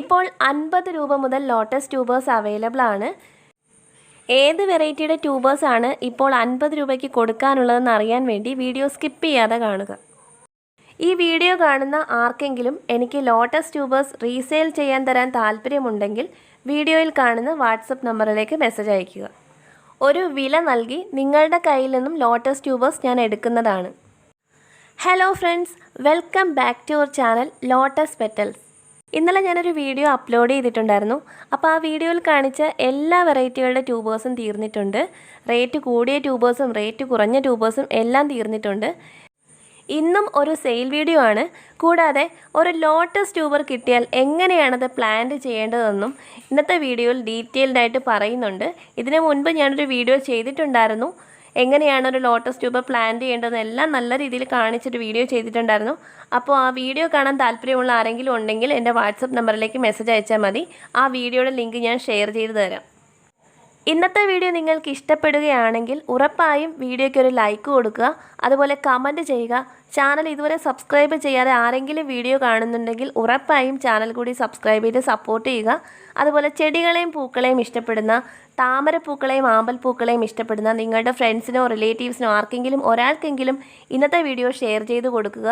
ഇപ്പോൾ അൻപത് രൂപ മുതൽ ലോട്ടസ് ട്യൂബേഴ്സ് അവൈലബിൾ ആണ്. ഏത് വെറൈറ്റിയുടെ ട്യൂബേഴ്സ് ആണ് ഇപ്പോൾ അൻപത് രൂപയ്ക്ക് കൊടുക്കാനുള്ളതെന്ന് അറിയാൻ വേണ്ടി വീഡിയോ സ്കിപ്പ് ചെയ്യാതെ കാണുക. ഈ വീഡിയോ കാണുന്ന ആർക്കെങ്കിലും എനിക്ക് ലോട്ടസ് ട്യൂബേഴ്സ് റീസെയിൽ ചെയ്യാൻ തരാൻ താല്പര്യമുണ്ടെങ്കിൽ വീഡിയോയിൽ കാണുന്ന വാട്സപ്പ് നമ്പറിലേക്ക് മെസ്സേജ് അയയ്ക്കുക. ഒരു വില നൽകി നിങ്ങളുടെ കയ്യിൽ നിന്നും ലോട്ടസ് ട്യൂബേഴ്സ് ഞാൻ എടുക്കുന്നതാണ്. Hello friends welcome back to our channel Lotus Petals ഇന്നലെ ഞാനൊരു വീഡിയോ അപ്ലോഡ് ചെയ്തിട്ടുണ്ടായിരുന്നു. അപ്പോൾ ആ വീഡിയോയിൽ കാണിച്ച എല്ലാ വെറൈറ്റികളുടെ ട്യൂബേഴ്സും തീർന്നിട്ടുണ്ട്. റേറ്റ് കൂടിയ ട്യൂബേഴ്സും റേറ്റ് കുറഞ്ഞ ട്യൂബേഴ്സും എല്ലാം തീർന്നിട്ടുണ്ട്. ഇന്നും ഒരു സെയിൽ വീഡിയോ ആണ്. കൂടാതെ ഒരു ലോട്ടസ് ട്യൂബർ കിട്ടിയാൽ എങ്ങനെയാണത് പ്ലാന്റ് ചെയ്യേണ്ടതെന്നും ഇന്നത്തെ വീഡിയോയിൽ ഡീറ്റെയിൽഡായിട്ട് പറയുന്നുണ്ട്. ഇതിനു മുൻപ് ഞാനൊരു വീഡിയോ ചെയ്തിട്ടുണ്ടായിരുന്നു. എങ്ങനെയാണ് ഒരു ലോട്ടസ് ട്യൂബ് പ്ലാന്റ് ചെയ്യേണ്ടതെന്ന് എല്ലാം നല്ല രീതിയിൽ കാണിച്ചിട്ട് വീഡിയോ ചെയ്തിട്ടുണ്ടായിരുന്നു. അപ്പോൾ ആ വീഡിയോ കാണാൻ താല്പര്യമുള്ള ആരെങ്കിലും ഉണ്ടെങ്കിൽ എന്റെ വാട്സപ്പ് നമ്പറിലേക്ക് മെസ്സേജ് അയച്ചാൽ മതി. ആ വീഡിയോയുടെ ലിങ്ക് ഞാൻ ഷെയർ ചെയ്ത് തരാം. ഇന്നത്തെ വീഡിയോ നിങ്ങൾക്ക് ഇഷ്ടപ്പെടുകയാണെങ്കിൽ ഉറപ്പായും വീഡിയോയ്ക്ക് ഒരു ലൈക്ക് കൊടുക്കുക. അതുപോലെ കമന്റ് ചെയ്യുക. ചാനൽ ഇതുവരെ സബ്സ്ക്രൈബ് ചെയ്യാതെ ആരെങ്കിലും വീഡിയോ കാണുന്നുണ്ടെങ്കിൽ ഉറപ്പായും ചാനൽ കൂടി സബ്സ്ക്രൈബ് ചെയ്ത് സപ്പോർട്ട് ചെയ്യുക. അതുപോലെ ചെടികളെയും പൂക്കളെയും ഇഷ്ടപ്പെടുന്ന താമരപ്പൂക്കളെയും ആമ്പൽപ്പൂക്കളെയും ഇഷ്ടപ്പെടുന്ന നിങ്ങളുടെ ഫ്രണ്ട്സിനോ റിലേറ്റീവ്സിനോ ആർക്കെങ്കിലും ഒരാൾക്കെങ്കിലും ഇന്നത്തെ വീഡിയോ ഷെയർ ചെയ്ത് കൊടുക്കുക.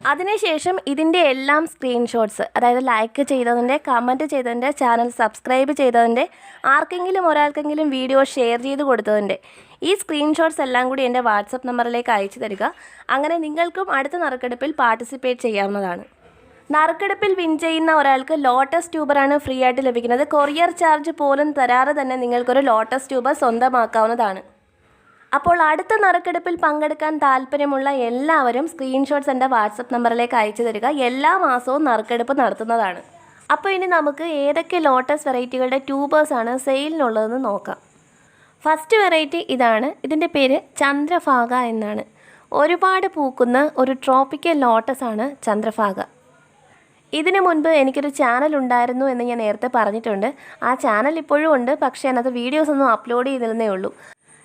അതിനുശേഷം ഇതിന്റെ എല്ലാം സ്ക്രീൻഷോട്ട്സ് അതായത് ലൈക്ക് ചെയ്തതിന്റെ കമന്റ് ചെയ്തതിന്റെ ചാനൽ സബ്സ്ക്രൈബ് ചെയ്തതിന്റെ ആർക്കെങ്കിലും ഒരാൾക്കെങ്കിലും വീഡിയോ ഷെയർ ചെയ്ത് കൊടുത്തതിന്റെ ഈ സ്ക്രീൻഷോട്ട്സ് എല്ലാം കൂടി എന്റെ വാട്സപ്പ് നമ്പറിലേക്ക് അയച്ചു തരിക. അങ്ങനെ നിങ്ങൾക്കും അടുത്ത നറുക്കെടുപ്പിൽ പാർട്ടിസിപ്പേറ്റ് ചെയ്യാവുന്നതാണ്. നറുക്കെടുപ്പിൽ വിൻ ചെയ്യുന്ന ഒരാൾക്ക് ലോട്ടസ് ട്യൂബറാണ് ഫ്രീ ആയിട്ട് ലഭിക്കുന്നത്. കൊറിയർ ചാർജ് പോലും തരാതെ തന്നെ നിങ്ങൾക്കൊരു ലോട്ടസ് ട്യൂബർ സ്വന്തമാക്കാവുന്നതാണ്. അപ്പോൾ അടുത്ത നറുക്കെടുപ്പിൽ പങ്കെടുക്കാൻ താല്പര്യമുള്ള എല്ലാവരും സ്ക്രീൻഷോട്ട്സ് എന്റെ വാട്സപ്പ് നമ്പറിലേക്ക് അയച്ചു തരിക. എല്ലാ മാസവും നറുക്കെടുപ്പ് നടത്തുന്നതാണ്. അപ്പോൾ ഇനി നമുക്ക് ഏതൊക്കെ ലോട്ടസ് വെറൈറ്റികളുടെ ട്യൂബേഴ്സാണ് സെയിലിനുള്ളതെന്ന് നോക്കാം. ഫസ്റ്റ് വെറൈറ്റി ഇതാണ്. ഇതിന്റെ പേര് ചന്ദ്രഭാഗ എന്നാണ്. ഒരുപാട് പൂക്കുന്ന ഒരു ട്രോപ്പിക്കൽ ലോട്ടസ് ആണ് ചന്ദ്രഭാഗ. ഇതിനു മുൻപ് എനിക്കൊരു ചാനൽ ഉണ്ടായിരുന്നു എന്ന് ഞാൻ നേരത്തെ പറഞ്ഞിട്ടുണ്ട്. ആ ചാനൽ ഇപ്പോഴും ഉണ്ട്. പക്ഷേ അതിനകത്ത് വീഡിയോസ് ഒന്നും അപ്ലോഡ് ചെയ്തിരുന്നേ ഉള്ളൂ.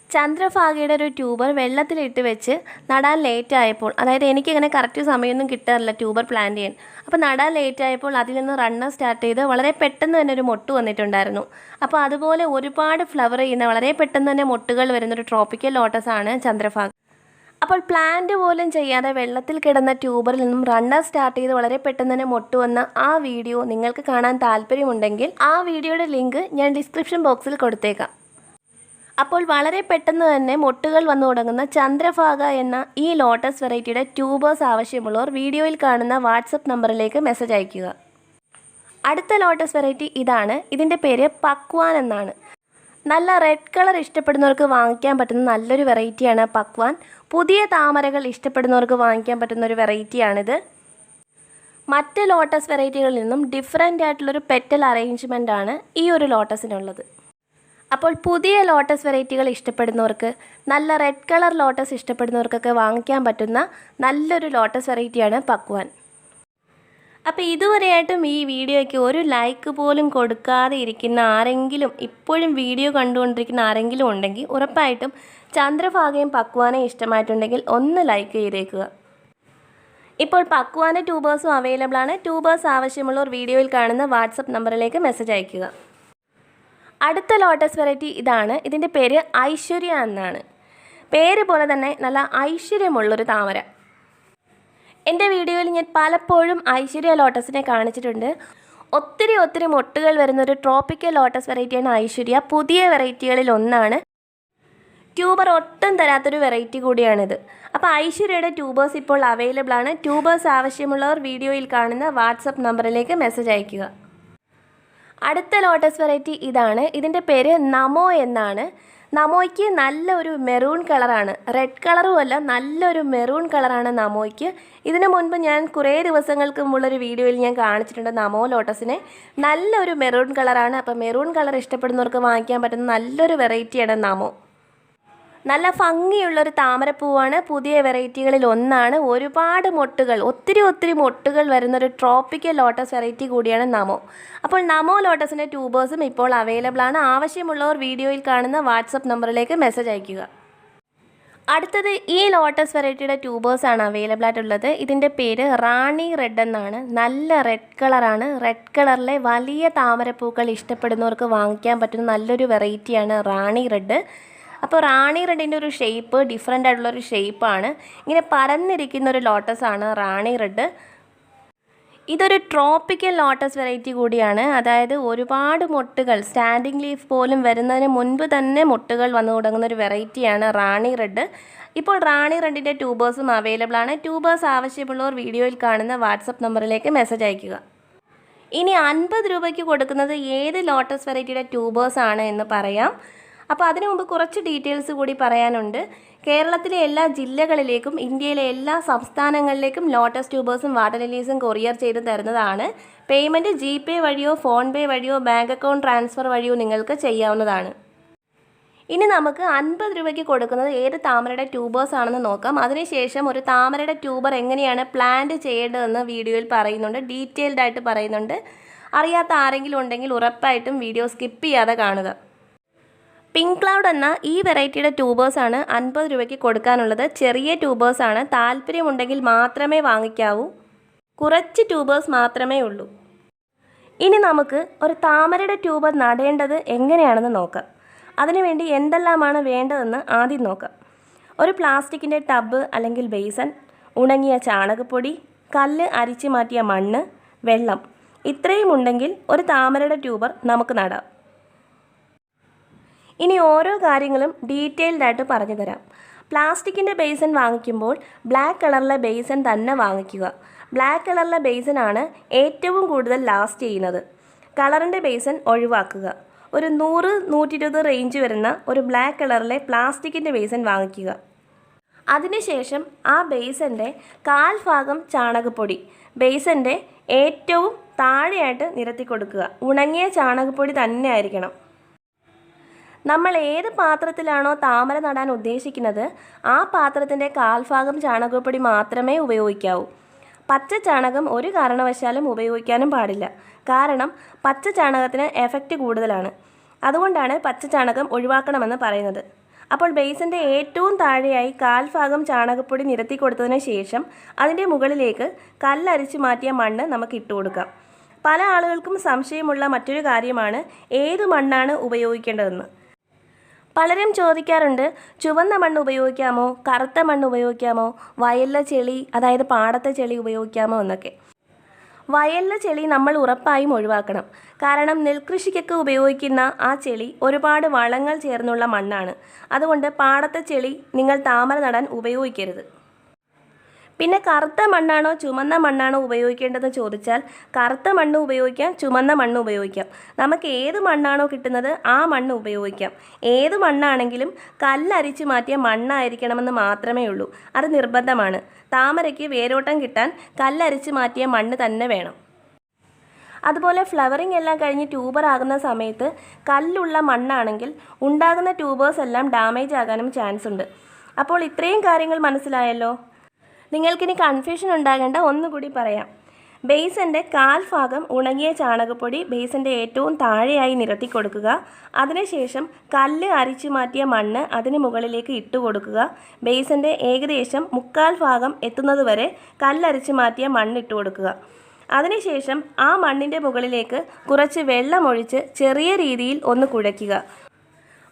ചന്ദ്രഭാഗയുടെ ഒരു ട്യൂബർ വെള്ളത്തിലിട്ട് വെച്ച് നടാൻ ലേറ്റ് ആയപ്പോൾ അതായത് എനിക്കിങ്ങനെ കറക്റ്റ് സമയമൊന്നും കിട്ടാറില്ല ട്യൂബർ പ്ലാൻ ചെയ്യാൻ. അപ്പോൾ നടാൻ ലേറ്റ് ആയപ്പോൾ അതിൽ നിന്ന് റണ്ണർ സ്റ്റാർട്ട് ചെയ്ത് വളരെ പെട്ടെന്ന് തന്നെ ഒരു മൊട്ട് വന്നിട്ടുണ്ടായിരുന്നു. അപ്പോൾ അതുപോലെ ഒരുപാട് ഫ്ലവർ ചെയ്യുന്ന വളരെ പെട്ടെന്ന് തന്നെ മൊട്ടുകൾ വരുന്നൊരു ട്രോപ്പിക്കൽ ലോട്ടസ് ആണ് ചന്ദ്രഭാഗ. അപ്പോൾ പ്ലാന്റ് പോലും ചെയ്യാതെ വെള്ളത്തിൽ കിടന്ന ട്യൂബറിൽ നിന്നും റണ്ണർ സ്റ്റാർട്ട് ചെയ്ത് വളരെ പെട്ടെന്ന് തന്നെ മൊട്ടുവന്ന ആ വീഡിയോ നിങ്ങൾക്ക് കാണാൻ താല്പര്യമുണ്ടെങ്കിൽ ആ വീഡിയോയുടെ ലിങ്ക് ഞാൻ ഡിസ്ക്രിപ്ഷൻ ബോക്സിൽ കൊടുത്തേക്കാം. അപ്പോൾ വളരെ പെട്ടെന്ന് തന്നെ മൊട്ടുകൾ വന്നു തുടങ്ങുന്ന ചന്ദ്രഭാഗ എന്ന ഈ ലോട്ടസ് വെറൈറ്റിയുടെ ട്യൂബേഴ്സ് ആവശ്യമുള്ളവർ വീഡിയോയിൽ കാണുന്ന വാട്സപ്പ് നമ്പറിലേക്ക് മെസ്സേജ് അയയ്ക്കുക. അടുത്ത ലോട്ടസ് വെറൈറ്റി ഇതാണ്. ഇതിന്റെ പേര് പക്വാൻ എന്നാണ്. നല്ല റെഡ് കളർ ഇഷ്ടപ്പെടുന്നവർക്ക് വാങ്ങിക്കാൻ പറ്റുന്ന നല്ലൊരു വെറൈറ്റിയാണ് പക്വാൻ. പുതിയ താമരകൾ ഇഷ്ടപ്പെടുന്നവർക്ക് വാങ്ങിക്കാൻ പറ്റുന്ന ഒരു വെറൈറ്റിയാണിത് മറ്റ് ലോട്ടസ് വെറൈറ്റികളിൽ നിന്നും ഡിഫറെന്റ് ആയിട്ടുള്ളൊരു പെറ്റൽ അറേഞ്ച്മെന്റ് ആണ് ഈ ഒരു ലോട്ടസിനുള്ളത് അപ്പോൾ പുതിയ ലോട്ടസ് വെറൈറ്റികൾ ഇഷ്ടപ്പെടുന്നവർക്ക് നല്ല റെഡ് കളർ ലോട്ടസ് ഇഷ്ടപ്പെടുന്നവർക്കൊക്കെ വാങ്ങിക്കാൻ പറ്റുന്ന നല്ലൊരു ലോട്ടസ് വെറൈറ്റിയാണ് പക്വാൻ. അപ്പോൾ ഇതുവരെയായിട്ടും ഈ വീഡിയോയ്ക്ക് ഒരു ലൈക്ക് പോലും കൊടുക്കാതെ ഇരിക്കുന്ന ആരെങ്കിലും ഇപ്പോഴും വീഡിയോ കണ്ടുകൊണ്ടിരിക്കുന്ന ആരെങ്കിലും ഉണ്ടെങ്കിൽ ഉറപ്പായിട്ടും ചന്ദ്രഭാഗയും പക്വാനയും ഇഷ്ടമായിട്ടുണ്ടെങ്കിൽ ഒന്ന് ലൈക്ക് ചെയ്തേക്കുക. ഇപ്പോൾ പക്വാന ട്യൂബേഴ്സും അവൈലബിൾ ആണ്. ട്യൂബേഴ്സ് ആവശ്യമുള്ളവർ വീഡിയോയിൽ കാണുന്ന വാട്സപ്പ് നമ്പറിലേക്ക് മെസ്സേജ് അയയ്ക്കുക. അടുത്ത ലോട്ടസ് വെറൈറ്റി ഇതാണ്. ഇതിന്റെ പേര് ഐശ്വര്യ എന്നാണ്. പേര് പോലെ തന്നെ നല്ല ഐശ്വര്യമുള്ളൊരു താമര. എന്റെ വീഡിയോയിൽ ഞാൻ പലപ്പോഴും ഐശ്വര്യ ലോട്ടസിനെ കാണിച്ചിട്ടുണ്ട്. ഒത്തിരി ഒത്തിരി മൊട്ടുകൾ വരുന്ന ഒരു ട്രോപ്പിക്കൽ ലോട്ടസ് വെറൈറ്റിയാണ് ഐശ്വര്യ. പുതിയ വെറൈറ്റികളിൽ ഒന്നാണ്. ട്യൂബർ ഒട്ടും തരാത്തൊരു വെറൈറ്റി കൂടിയാണിത്. അപ്പോൾ ഐശ്വര്യയുടെ ട്യൂബേഴ്സ് ഇപ്പോൾ അവൈലബിൾ ആണ്. ട്യൂബേഴ്സ് ആവശ്യമുള്ളവർ വീഡിയോയിൽ കാണുന്ന വാട്സപ്പ് നമ്പറിലേക്ക് മെസ്സേജ് അയയ്ക്കുക. അടുത്ത ലോട്ടസ് വെറൈറ്റി ഇതാണ്. ഇതിന്റെ പേര് നമോ എന്നാണ്. നമോയ്ക്ക് നല്ലൊരു മെറൂൺ കളറാണ്. റെഡ് കളറും അല്ല നല്ലൊരു മെറൂൺ കളറാണ് നമോയ്ക്ക്. ഇതിനു മുൻപ് ഞാൻ കുറേ ദിവസങ്ങൾക്ക് മുമ്പുള്ളൊരു വീഡിയോയിൽ ഞാൻ കാണിച്ചിട്ടുണ്ട് നമോ ലോട്ടസിനെ. നല്ലൊരു മെറൂൺ കളറാണ്. അപ്പോൾ മെറൂൺ കളർ ഇഷ്ടപ്പെടുന്നവർക്ക് വാങ്ങിക്കാൻ പറ്റുന്ന നല്ലൊരു വെറൈറ്റിയാണ് നമോ. നല്ല ഭംഗിയുള്ളൊരു താമരപ്പൂവാണ്. പുതിയ വെറൈറ്റികളിൽ ഒന്നാണ്. ഒരുപാട് മൊട്ടുകൾ ഒത്തിരി ഒത്തിരി മൊട്ടുകൾ വരുന്നൊരു ട്രോപ്പിക്കൽ ലോട്ടസ് വെറൈറ്റി കൂടിയാണ് നമോ. അപ്പോൾ നമോ ലോട്ടസിന്റെ ട്യൂബേഴ്സും ഇപ്പോൾ അവൈലബിൾ ആണ്. ആവശ്യമുള്ളവർ വീഡിയോയിൽ കാണുന്ന വാട്സപ്പ് നമ്പറിലേക്ക് മെസ്സേജ് അയയ്ക്കുക. അടുത്തത് ഈ ലോട്ടസ് വെറൈറ്റിയുടെ ട്യൂബേഴ്സ് ആണ് അവൈലബിൾ ആയിട്ടുള്ളത്. ഇതിന്റെ പേര് റാണി റെഡ് എന്നാണ്. നല്ല റെഡ് കളറാണ്. റെഡ് കളറിലെ വലിയ താമരപ്പൂക്കൾ ഇഷ്ടപ്പെടുന്നവർക്ക് വാങ്ങിക്കാൻ പറ്റുന്ന നല്ലൊരു വെറൈറ്റിയാണ് റാണി റെഡ്. അപ്പോൾ റാണി റെഡിന്റെ ഒരു ഷേപ്പ് ഡിഫറെന്റ് ആയിട്ടുള്ള ഒരു ഷേപ്പാണ് ഇങ്ങനെ പരന്നിരിക്കുന്ന ഒരു ലോട്ടസ് ആണ് റാണി റെഡ്. ഇതൊരു ട്രോപ്പിക്കൽ ലോട്ടസ് വെറൈറ്റി കൂടിയാണ്. അതായത് ഒരുപാട് മൊട്ടുകൾ സ്റ്റാൻഡിങ് ലീഫ് പോലും വരുന്നതിന് മുൻപ് തന്നെ മൊട്ടുകൾ വന്നു തുടങ്ങുന്ന ഒരു വെറൈറ്റിയാണ് റാണി റെഡ്. ഇപ്പോൾ റാണി റെഡിന്റെ ട്യൂബേഴ്സും അവൈലബിൾ ആണ്. ട്യൂബേഴ്സ് ആവശ്യമുള്ളവർ വീഡിയോയിൽ കാണുന്ന വാട്സപ്പ് നമ്പറിലേക്ക് മെസ്സേജ് അയയ്ക്കുക. ഇനി അൻപത് രൂപയ്ക്ക് കൊടുക്കുന്നത് ഏത് ലോട്ടസ് വെറൈറ്റിയുടെ ട്യൂബേഴ്സ് ആണ് എന്ന് പറയാം. അപ്പോൾ അതിനു മുമ്പ് കുറച്ച് ഡീറ്റെയിൽസ് കൂടി പറയാനുണ്ട്. കേരളത്തിലെ എല്ലാ ജില്ലകളിലേക്കും ഇന്ത്യയിലെ എല്ലാ സംസ്ഥാനങ്ങളിലേക്കും ലോട്ടസ് ട്യൂബേഴ്സും വാട്ടർ ലിലീസും കൊറിയർ ചെയ്ത് തരുന്നതാണ്. പേയ്മെന്റ് ജി പേ വഴിയോ ഫോൺ പേ വഴിയോ ബാങ്ക് അക്കൗണ്ട് ട്രാൻസ്ഫർ വഴിയോ നിങ്ങൾക്ക് ചെയ്യാവുന്നതാണ്. ഇനി നമുക്ക് അൻപത് രൂപയ്ക്ക് കൊടുക്കുന്നത് ഏത് താമരയുടെ ട്യൂബേഴ്സ് ആണെന്ന് നോക്കാം. അതിനുശേഷം ഒരു താമരയുടെ ട്യൂബർ എങ്ങനെയാണ് പ്ലാന്റ് ചെയ്യേണ്ടതെന്ന് വീഡിയോയിൽ പറയുന്നുണ്ട്. ഡീറ്റെയിൽഡ് ആയിട്ട് പറയുന്നുണ്ട്. അറിയാത്ത ആരെങ്കിലും ഉണ്ടെങ്കിൽ ഉറപ്പായിട്ടും വീഡിയോ സ്കിപ്പ് ചെയ്യാതെ കാണുക. പിങ്ക് ക്ലൗഡ് എന്ന ഈ വെറൈറ്റിയുടെ ട്യൂബേഴ്സാണ് അൻപത് രൂപയ്ക്ക് കൊടുക്കാനുള്ളത്. ചെറിയ ട്യൂബേഴ്സാണ്. താല്പര്യമുണ്ടെങ്കിൽ മാത്രമേ വാങ്ങിക്കാവൂ. കുറച്ച് ട്യൂബേഴ്സ് മാത്രമേ ഉള്ളൂ. ഇനി നമുക്ക് ഒരു താമരയുടെ ട്യൂബ് നടേണ്ടത് എങ്ങനെയാണെന്ന് നോക്കാം. അതിനുവേണ്ടി എന്തെല്ലാമാണ് വേണ്ടതെന്ന് ആദ്യം നോക്കാം. ഒരു പ്ലാസ്റ്റിക്കിന്റെ ടബ് അല്ലെങ്കിൽ ബേസൻ ഉണങ്ങിയ ചാണകപ്പൊടി കല്ല് അരിച്ചു മാറ്റിയ മണ്ണ് വെള്ളം. ഇത്രയും ഉണ്ടെങ്കിൽ ഒരു താമരയുടെ ട്യൂബർ നമുക്ക് നടാം. ഇനി ഓരോ കാര്യങ്ങളും ഡീറ്റെയിൽഡ് ആയിട്ട് പറഞ്ഞു തരാം. പ്ലാസ്റ്റിക്കിന്റെ ബേസൻ വാങ്ങിക്കുമ്പോൾ ബ്ലാക്ക് കളറിലെ ബേസൻ തന്നെ വാങ്ങിക്കുക. ബ്ലാക്ക് കളറിലെ ബേസനാണ് ഏറ്റവും കൂടുതൽ ലാസ്റ്റ് ചെയ്യുന്നത്. കളറിന്റെ ബേസൻ ഒഴിവാക്കുക. ഒരു നൂറ് നൂറ്റി ഇരുപത് റേഞ്ച് വരുന്ന ഒരു ബ്ലാക്ക് കളറിലെ പ്ലാസ്റ്റിക്കിന്റെ ബേസൻ വാങ്ങിക്കുക. അതിനുശേഷം ആ ബേസന്റെ കാൽ ഭാഗം ചാണകപ്പൊടി. ബേസന്റെ ഏറ്റവും താഴെയായിട്ട് നിരത്തി കൊടുക്കുക. ഉണങ്ങിയ ചാണകപ്പൊടി തന്നെ ആയിരിക്കണം. നമ്മൾ ഏത് പാത്രത്തിലാണോ താമര നടാൻ ഉദ്ദേശിക്കുന്നത് ആ പാത്രത്തിന്റെ കാൽഭാഗം ചാണകപ്പൊടി മാത്രമേ ഉപയോഗിക്കാവൂ. പച്ച ചാണകം ഒരു കാരണവശാലും ഉപയോഗിക്കാനും പാടില്ല. കാരണം പച്ച ചാണകത്തിന് എഫക്റ്റ് കൂടുതലാണ്. അതുകൊണ്ടാണ് പച്ച ചാണകം ഒഴിവാക്കണമെന്ന് പറയുന്നത്. അപ്പോൾ ബേസിന്റെ ഏറ്റവും താഴെയായി കാൽഭാഗം ചാണകപ്പൊടി നിരത്തി കൊടുത്തതിന് ശേഷം അതിന്റെ മുകളിലേക്ക് കല്ലരിച്ച് മാറ്റിയ മണ്ണ് നമുക്ക് ഇട്ട് കൊടുക്കാം. പല ആളുകൾക്കും സംശയമുള്ള മറ്റൊരു കാര്യമാണ് ഏത് മണ്ണാണ് ഉപയോഗിക്കേണ്ടതെന്ന്. പലരും ചോദിക്കാറുണ്ട് ചുവന്ന മണ്ണ് ഉപയോഗിക്കാമോ കറുത്ത മണ്ണ് ഉപയോഗിക്കാമോ വയലിലെ ചെളി അതായത് പാടത്തെ ചെളി ഉപയോഗിക്കാമോ എന്നൊക്കെ. വയലിലെ ചെളി നമ്മൾ ഉറപ്പായും ഒഴിവാക്കണം. കാരണം നെൽകൃഷിക്കൊക്കെ ഉപയോഗിക്കുന്ന ആ ചെളി ഒരുപാട് വളങ്ങൾ ചേർന്നുള്ള മണ്ണാണ്. അതുകൊണ്ട് പാടത്തെ ചെളി നിങ്ങൾ താമര നടാൻ ഉപയോഗിക്കരുത്. പിന്നെ കറുത്ത മണ്ണാണോ ചുമന്ന മണ്ണാണോ ഉപയോഗിക്കേണ്ടതെന്ന് ചോദിച്ചാൽ കറുത്ത മണ്ണ് ഉപയോഗിക്കാം ചുമന്ന മണ്ണ് ഉപയോഗിക്കാം. നമുക്ക് ഏത് മണ്ണാണോ കിട്ടുന്നത് ആ മണ്ണ് ഉപയോഗിക്കാം. ഏത് മണ്ണാണെങ്കിലും കല്ലരിച്ച് മാറ്റിയ മണ്ണായിരിക്കണമെന്ന് മാത്രമേ ഉള്ളൂ. അത് നിർബന്ധമാണ്. താമരയ്ക്ക് വേരോട്ടം കിട്ടാൻ കല്ലരിച്ച് മാറ്റിയ മണ്ണ് തന്നെ വേണം. അതുപോലെ ഫ്ലവറിംഗ് എല്ലാം കഴിഞ്ഞ് ട്യൂബർ ആകുന്ന സമയത്ത് കല്ലുള്ള മണ്ണാണെങ്കിൽ ഉണ്ടാകുന്ന ട്യൂബേഴ്സ് എല്ലാം ഡാമേജ് ആകാനും ചാൻസ് ഉണ്ട് അപ്പോൾ ഇത്രയും കാര്യങ്ങൾ മനസ്സിലായല്ലോ? നിങ്ങൾക്കിനി കൺഫ്യൂഷൻ ഉണ്ടാകേണ്ട ഒന്നുകൂടി പറയാം. ബേസിന്റെ കാൽ ഭാഗം ഉണങ്ങിയ ചാണകപ്പൊടി ബേസിന്റെ ഏറ്റവും താഴെയായി നിരത്തി കൊടുക്കുക. അതിനുശേഷം കല്ല് അരിച്ചു മാറ്റിയ മണ്ണ് അതിന് മുകളിലേക്ക് ഇട്ട് കൊടുക്കുക. ബേസിന്റെ ഏകദേശം മുക്കാൽ ഭാഗം എത്തുന്നതുവരെ കല്ലരിച്ചു മാറ്റിയ മണ്ണ് ഇട്ട് കൊടുക്കുക. അതിനുശേഷം ആ മണ്ണിന്റെ മുകളിലേക്ക് കുറച്ച് വെള്ളമൊഴിച്ച് ചെറിയ രീതിയിൽ ഒന്ന് കുഴയ്ക്കുക.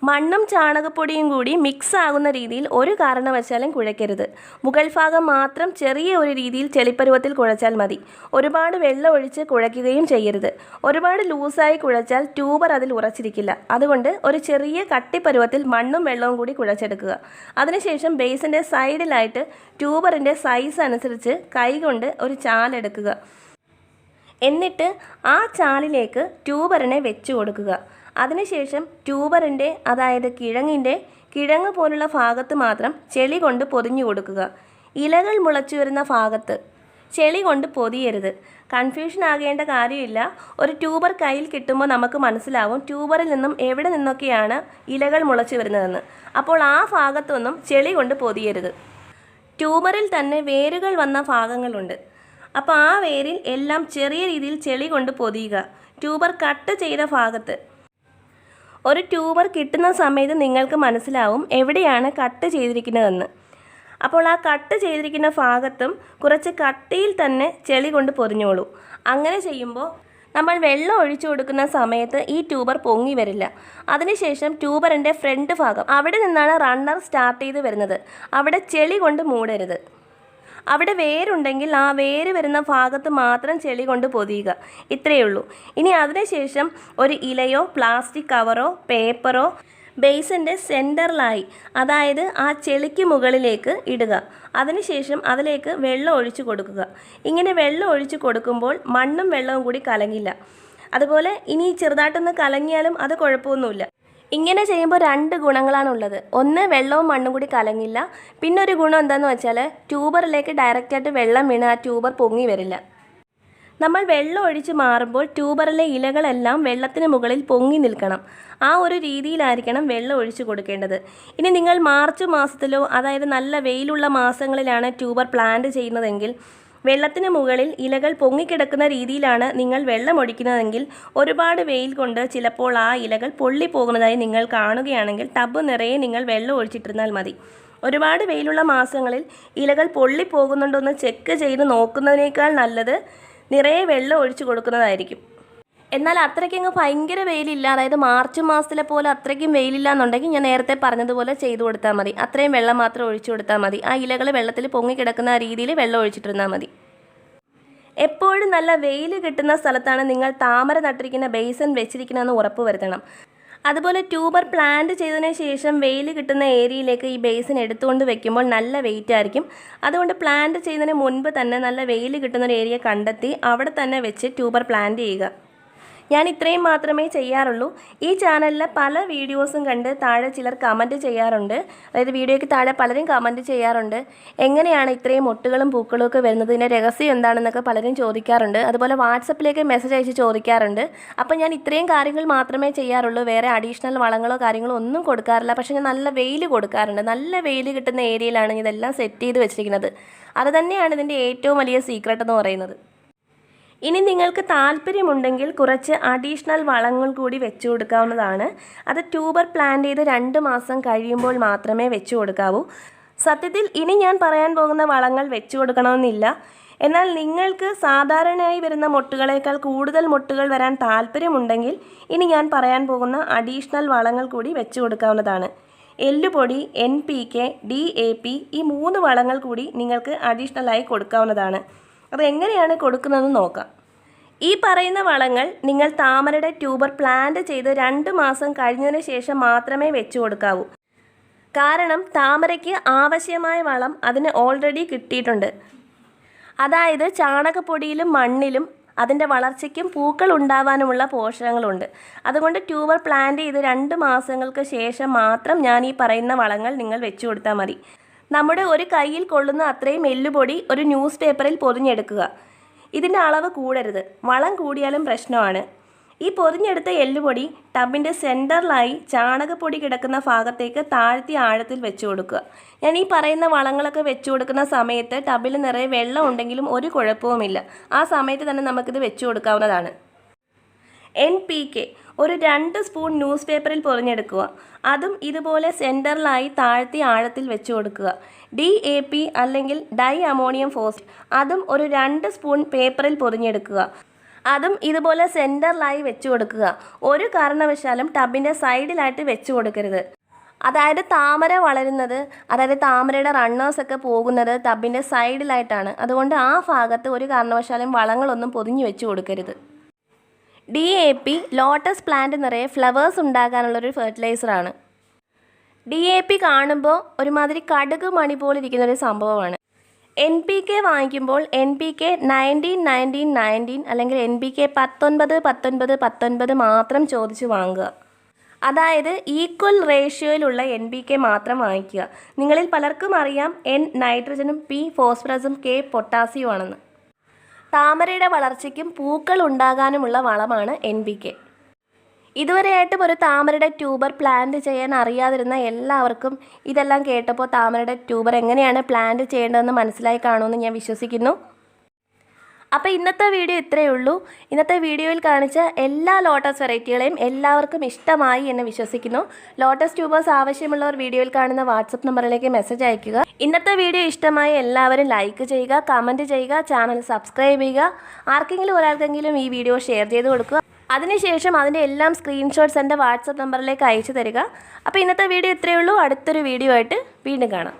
മണ്ണും ചാണകപ്പൊടിയും കൂടി മിക്സ് ആകുന്ന രീതിയിൽ ഒരു കാരണവശാലും കുഴയ്ക്കരുത്. മുകൾ ഭാഗം മാത്രം ചെറിയ ഒരു രീതിയിൽ ചെളിപ്പരുവത്തിൽ കുഴച്ചാൽ മതി. ഒരുപാട് വെള്ളം ഒഴിച്ച് കുഴയ്ക്കുകയും ചെയ്യരുത്. ഒരുപാട് ലൂസായി കുഴച്ചാൽ ട്യൂബർ അതിൽ ഉറച്ചിരിക്കില്ല. അതുകൊണ്ട് ഒരു ചെറിയ കട്ടിപ്പരുവത്തിൽ മണ്ണും വെള്ളവും കൂടി കുഴച്ചെടുക്കുക. അതിനുശേഷം ബേസിന്റെ സൈഡിലായിട്ട് ട്യൂബറിന്റെ സൈസ് അനുസരിച്ച് കൈകൊണ്ട് ഒരു ചാലെടുക്കുക എന്നിട്ട് ആ ചാലിലേക്ക് ട്യൂബറിനെ വെച്ചു കൊടുക്കുക. അതിനുശേഷം ട്യൂബറിന്റെ അതായത് കിഴങ്ങിന്റെ കിഴങ്ങ് പോലുള്ള ഭാഗത്ത് മാത്രം ചെളി കൊണ്ട് പൊതിഞ്ഞു കൊടുക്കുക. ഇലകൾ മുളച്ചു വരുന്ന ഭാഗത്ത് ചെളി കൊണ്ട് പൊതിയരുത്. കൺഫ്യൂഷൻ ആകേണ്ട കാര്യമില്ല. ഒരു ട്യൂബർ കയ്യിൽ കിട്ടുമ്പോൾ നമുക്ക് മനസ്സിലാവും ട്യൂബറിൽ നിന്നും എവിടെ നിന്നൊക്കെയാണ് ഇലകൾ മുളച്ചു വരുന്നതെന്ന്. അപ്പോൾ ആ ഭാഗത്തൊന്നും ചെളി കൊണ്ട് പൊതിയരുത്. ട്യൂബറിൽ തന്നെ വേരുകൾ വന്ന ഭാഗങ്ങളുണ്ട്. അപ്പോൾ ആ വേരിൽ എല്ലാം ചെറിയ രീതിയിൽ ചെളി കൊണ്ട് പൊതിയുക. ട്യൂബർ കട്ട് ചെയ്ത ഭാഗത്ത് ഒരു ട്യൂമർ കിട്ടുന്ന സമയത്ത് നിങ്ങൾക്ക് മനസ്സിലാവും എവിടെയാണ് കട്ട് ചെയ്തിരിക്കുന്നതെന്ന്. അപ്പോൾ ആ കട്ട് ചെയ്തിരിക്കുന്ന ഭാഗത്തും കുറച്ച് കട്ടിയിൽ തന്നെ ചെളി കൊണ്ട് പൊതിഞ്ഞോളൂ. അങ്ങനെ ചെയ്യുമ്പോൾ നമ്മൾ വെള്ളം ഒഴിച്ചു കൊടുക്കുന്ന സമയത്ത് ഈ ട്യൂബർ പൊങ്ങി വരില്ല. അതിനുശേഷം ട്യൂബറിന്റെ ഫ്രണ്ട് ഭാഗം അവിടെ നിന്നാണ് റണ്ണർ സ്റ്റാർട്ട് ചെയ്ത് വരുന്നത്. അവിടെ ചെളി കൊണ്ട് മൂടരുത്. അവിടെ വേരുണ്ടെങ്കിൽ ആ വേര് വരുന്ന ഭാഗത്ത് മാത്രം ചെളി കൊണ്ട് പൊതിയുക. ഇത്രയേ ഉള്ളൂ. ഇനി അതിനുശേഷം ഒരു ഇലയോ പ്ലാസ്റ്റിക് കവറോ പേപ്പറോ ബേസിന്റെ സെന്ററിലായി അതായത് ആ ചെളിക്ക് മുകളിലേക്ക് ഇടുക. അതിനുശേഷം അതിലേക്ക് വെള്ളം ഒഴിച്ചു കൊടുക്കുക. ഇങ്ങനെ വെള്ളം ഒഴിച്ചു കൊടുക്കുമ്പോൾ മണ്ണും വെള്ളവും കൂടി കലങ്ങില്ല. അതുപോലെ ഇനി ചെറുതായിട്ടൊന്ന് കലങ്ങിയാലും അത് കുഴപ്പമൊന്നുമില്ല. ഇങ്ങനെ ചെയ്യുമ്പോൾ രണ്ട് ഗുണങ്ങളാണ് ഉള്ളത് ഒന്ന് വെള്ളവും മണ്ണും കൂടി കലങ്ങില്ല. പിന്നെ ഒരു ഗുണം എന്താണെന്ന് വെച്ചാൽ ട്യൂബറിലേക്ക് ഡയറക്റ്റായിട്ട് വെള്ളം വീണ് ആ ട്യൂബർ പൊങ്ങി വരില്ല. നമ്മൾ വെള്ളം ഒഴിച്ച് മാറുമ്പോൾ ട്യൂബറിലെ ഇലകളെല്ലാം വെള്ളത്തിന് മുകളിൽ പൊങ്ങി നിൽക്കണം. ആ ഒരു രീതിയിലായിരിക്കണം വെള്ളം ഒഴിച്ചു കൊടുക്കേണ്ടത്. ഇനി നിങ്ങൾ മാർച്ച് മാസത്തിലോ അതായത് നല്ല വെയിലുള്ള മാസങ്ങളിലാണ് ട്യൂബർ പ്ലാന്റ് ചെയ്യുന്നതെങ്കിൽ വെള്ളത്തിന് മുകളിൽ ഇലകൾ പൊങ്ങിക്കിടക്കുന്ന രീതിയിലാണ് നിങ്ങൾ വെള്ളം ഒഴിക്കുന്നതെങ്കിൽ ഒരുപാട് വെയിൽ കൊണ്ട് ചിലപ്പോൾ ആ ഇലകൾ പൊള്ളിപ്പോകുന്നതായി നിങ്ങൾ കാണുകയാണെങ്കിൽ ടബ് നിറയെ നിങ്ങൾ വെള്ളം ഒഴിച്ചിട്ടിരുന്നാൽ മതി. ഒരുപാട് വെയിലുള്ള മാസങ്ങളിൽ ഇലകൾ പൊള്ളിപ്പോകുന്നുണ്ടോ എന്ന് ചെക്ക് ചെയ്ത് നോക്കുന്നതിനേക്കാൾ നല്ലത് നിറയെ വെള്ളം ഒഴിച്ചു കൊടുക്കുന്നതായിരിക്കും. എന്നാൽ അത്രയ്ക്കങ്ങ് ഭയങ്കര വെയിലില്ല. അതായത് മാർച്ച് മാസത്തിലെ പോലെ അത്രയ്ക്കും വെയിലില്ല എന്നുണ്ടെങ്കിൽ ഞാൻ നേരത്തെ പറഞ്ഞതുപോലെ ചെയ്തു കൊടുത്താൽ മതി. അത്രയും വെള്ളം മാത്രം ഒഴിച്ചു കൊടുത്താൽ മതി. ആ ഇലകൾ വെള്ളത്തിൽ പൊങ്ങിക്കിടക്കുന്ന രീതിയിൽ വെള്ളം ഒഴിച്ചിട്ടിരുന്നാൽ മതി. എപ്പോഴും നല്ല വെയിൽ കിട്ടുന്ന സ്ഥലത്താണ് നിങ്ങൾ താമര നട്ടിരിക്കുന്ന ബേസൻ വെച്ചിരിക്കുന്നതെന്ന് ഉറപ്പ് വരുത്തണം. അതുപോലെ ട്യൂബർ പ്ലാന്റ് ചെയ്തതിന് ശേഷം വെയിൽ കിട്ടുന്ന ഏരിയയിലേക്ക് ഈ ബേസിൻ എടുത്തുകൊണ്ട് വെക്കുമ്പോൾ നല്ല വെയിറ്റ് ആയിരിക്കും. അതുകൊണ്ട് പ്ലാന്റ് ചെയ്യുന്നതിന് മുൻപ് തന്നെ നല്ല വെയിൽ കിട്ടുന്ന ഒരു ഏരിയ കണ്ടെത്തി അവിടെ തന്നെ വെച്ച് ട്യൂബർ പ്ലാന്റ് ചെയ്യുക. ഞാൻ ഇത്രയും മാത്രമേ ചെയ്യാറുള്ളൂ. ഈ ചാനലിലെ പല വീഡിയോസും കണ്ട് താഴെ ചിലർ കമന്റ് ചെയ്യാറുണ്ട്. അതായത് വീഡിയോയ്ക്ക് താഴെ പലരും കമന്റ് ചെയ്യാറുണ്ട്. എങ്ങനെയാണ് ഇത്രയും മൊട്ടുകളും പൂക്കളും ഒക്കെ വരുന്നത്? ഇതിന്റെ രഹസ്യം എന്താണെന്നൊക്കെ പലരും ചോദിക്കാറുണ്ട്. അതുപോലെ വാട്സപ്പിലേക്ക് മെസ്സേജ് അയച്ച് ചോദിക്കാറുണ്ട്. അപ്പോൾ ഞാൻ ഇത്രയും കാര്യങ്ങൾ മാത്രമേ ചെയ്യാറുള്ളൂ. വേറെ അഡീഷണൽ വളങ്ങളോ കാര്യങ്ങളോ ഒന്നും കൊടുക്കാറില്ല. പക്ഷേ ഞാൻ നല്ല വെയിൽ കൊടുക്കാറുണ്ട്. നല്ല വെയിൽ കിട്ടുന്ന ഏരിയയിലാണ് ഇതെല്ലാം സെറ്റ് ചെയ്ത് വെച്ചിരിക്കുന്നത്. അത് തന്നെയാണ് ഇതിന്റെ ഏറ്റവും വലിയ സീക്രട്ട് എന്ന് പറയുന്നത്. ഇനി നിങ്ങൾക്ക് താല്പര്യമുണ്ടെങ്കിൽ കുറച്ച് അഡീഷണൽ വളങ്ങൾ കൂടി വെച്ചു കൊടുക്കാവുന്നതാണ്. അത് ട്യൂബർ പ്ലാന്റ് ചെയ്ത് രണ്ട് മാസം കഴിയുമ്പോൾ മാത്രമേ വെച്ചു കൊടുക്കാവൂ. സത്യത്തിൽ ഇനി ഞാൻ പറയാൻ പോകുന്ന വളങ്ങൾ വെച്ചു കൊടുക്കണമെന്നില്ല. എന്നാൽ നിങ്ങൾക്ക് സാധാരണയായി വരുന്ന മൊട്ടുകളേക്കാൾ കൂടുതൽ മൊട്ടുകൾ വരാൻ താല്പര്യമുണ്ടെങ്കിൽ ഇനി ഞാൻ പറയാൻ പോകുന്ന അഡീഷണൽ വളങ്ങൾ കൂടി വെച്ചു കൊടുക്കാവുന്നതാണ്. എല്ലുപൊടി N P K D A P ഈ മൂന്ന് വളങ്ങൾ കൂടി നിങ്ങൾക്ക് അഡീഷണലായി കൊടുക്കാവുന്നതാണ്. അത് എങ്ങനെയാണ് കൊടുക്കുന്നതെന്ന് നോക്കാം. ഈ പറയുന്ന വളങ്ങൾ നിങ്ങൾ താമരയുടെ ട്യൂബർ പ്ലാന്റ് ചെയ്ത് രണ്ട് മാസം കഴിഞ്ഞതിന് ശേഷം മാത്രമേ വെച്ചു കൊടുക്കാവൂ. കാരണം താമരയ്ക്ക് ആവശ്യമായ വളം അതിന് ഓൾറെഡി കിട്ടിയിട്ടുണ്ട്. അതായത് ചാണകപ്പൊടിയിലും മണ്ണിലും അതിന്റെ വളർച്ചയ്ക്കും പൂക്കൾ ഉണ്ടാവാനുമുള്ള പോഷകങ്ങളുണ്ട്. അതുകൊണ്ട് ട്യൂബർ പ്ലാന്റ് ചെയ്ത് രണ്ട് മാസങ്ങൾക്ക് ശേഷം മാത്രം ഞാൻ ഈ പറയുന്ന വളങ്ങൾ നിങ്ങൾ വെച്ചു കൊടുത്താൽ മതി. നമ്മുടെ ഒരു കയ്യിൽ കൊള്ളുന്ന അത്രയും എല്ലുപൊടി ഒരു ന്യൂസ് പേപ്പറിൽ പൊതിഞ്ഞെടുക്കുക. ഇതിന്റെ അളവ് കൂടരുത്. വളം കൂടിയാലും പ്രശ്നമാണ്. ഈ പൊതിഞ്ഞെടുത്ത എല്ലുപൊടി ടബിന്റെ സെന്ററിലായി ചാണകപ്പൊടി കിടക്കുന്ന ഭാഗത്തേക്ക് താഴ്ത്തി ആഴത്തിൽ വെച്ച് കൊടുക്കുക. ഞാൻ ഈ പറയുന്ന വളങ്ങളൊക്കെ വെച്ച് കൊടുക്കുന്ന സമയത്ത് ടബിൽ നിറയെ വെള്ളം ഉണ്ടെങ്കിലും ഒരു കുഴപ്പവുമില്ല. ആ സമയത്ത് തന്നെ നമുക്കിത് വെച്ച് കൊടുക്കാവുന്നതാണ്. എൻ പി കെ ഒരു രണ്ട് സ്പൂൺ ന്യൂസ് പേപ്പറിൽ പൊറിഞ്ഞെടുക്കുക അതും ഇതുപോലെ സെന്ററിലായി താഴ്ത്തി ആഴത്തിൽ വെച്ചു കൊടുക്കുക. ഡി എ പി അല്ലെങ്കിൽ ഡൈ അമോണിയം ഫോസ് അതും ഒരു രണ്ട് സ്പൂൺ പേപ്പറിൽ പൊറിഞ്ഞെടുക്കുക അതും ഇതുപോലെ സെന്ററിലായി വെച്ചു കൊടുക്കുക. ഒരു കാരണവശാലും ടബിന്റെ സൈഡിലായിട്ട് വെച്ചു കൊടുക്കരുത്. അതായത് താമര വളരുന്നത് അതായത് താമരയുടെ റണ്ണേഴ്സ് ഒക്കെ പോകുന്നത് ടബിന്റെ സൈഡിലായിട്ടാണ്. അതുകൊണ്ട് ആ ഭാഗത്ത് ഒരു കാരണവശാലും വളങ്ങളൊന്നും പൊതിഞ്ഞു വെച്ച് കൊടുക്കരുത്. D A P lotus plant നിറയെ ഫ്ലവേഴ്സ് ഉണ്ടാകാനുള്ളൊരു ഫെർട്ടിലൈസറാണ് ഡി എ പി കാണുമ്പോൾ ഒരുമാതിരി കടുക് മണി പോലെ ഇരിക്കുന്ന ഒരു സംഭവമാണ്. എൻ പി കെ വാങ്ങിക്കുമ്പോൾ N P K nineteen nineteen nineteen അല്ലെങ്കിൽ എൻ പി കെ പത്തൊൻപത് പത്തൊൻപത് പത്തൊൻപത് മാത്രം ചോദിച്ച് വാങ്ങുക. അതായത് ഈക്വൽ റേഷ്യോയിലുള്ള എൻ പി കെ മാത്രം വാങ്ങിക്കുക. നിങ്ങളിൽ പലർക്കും അറിയാം എൻ നൈട്രജനും പി ഫോസ്ഫറസും കെ പൊട്ടാസ്യവും ആണെന്ന്. താമരയുടെ വളർച്ചയ്ക്കും പൂക്കൾ ഉണ്ടാകാനുമുള്ള വളമാണ് എൻ പി കെ ഇതുവരെയായിട്ടും ഒരു താമരയുടെ ട്യൂബർ പ്ലാന്റ് ചെയ്യാൻ അറിയാതിരുന്ന എല്ലാവർക്കും ഇതെല്ലാം കേട്ടപ്പോൾ താമരയുടെ ട്യൂബർ എങ്ങനെയാണ് പ്ലാന്റ് ചെയ്യേണ്ടതെന്ന് മനസ്സിലായി കാണുമെന്ന് ഞാൻ വിശ്വസിക്കുന്നു. അപ്പോൾ ഇന്നത്തെ വീഡിയോ ഇത്രയേ ഉള്ളൂ. ഇന്നത്തെ വീഡിയോയിൽ കാണിച്ച എല്ലാ ലോട്ടസ് വെറൈറ്റികളെയും എല്ലാവർക്കും ഇഷ്ടമായി എന്ന് വിശ്വസിക്കുന്നു. ലോട്ടസ് ട്യൂബേഴ്സ് ആവശ്യമുള്ളവർ വീഡിയോയിൽ കാണുന്ന വാട്സപ്പ് നമ്പറിലേക്ക് മെസ്സേജ് അയയ്ക്കുക. ഇന്നത്തെ വീഡിയോ ഇഷ്ടമായി എല്ലാവരും ലൈക്ക് ചെയ്യുക കമന്റ് ചെയ്യുക ചാനൽ സബ്സ്ക്രൈബ് ചെയ്യുക. ആർക്കെങ്കിലും ഒരാൾക്കെങ്കിലും ഈ വീഡിയോ ഷെയർ ചെയ്ത് കൊടുക്കുക. അതിനുശേഷം അതിന്റെ എല്ലാം സ്ക്രീൻഷോട്ട്സ് എന്റെ വാട്സപ്പ് നമ്പറിലേക്ക് അയച്ചു തരിക. അപ്പോൾ ഇന്നത്തെ വീഡിയോ ഇത്രയേ ഉള്ളൂ. അടുത്തൊരു വീഡിയോ ആയിട്ട് വീണ്ടും കാണാം.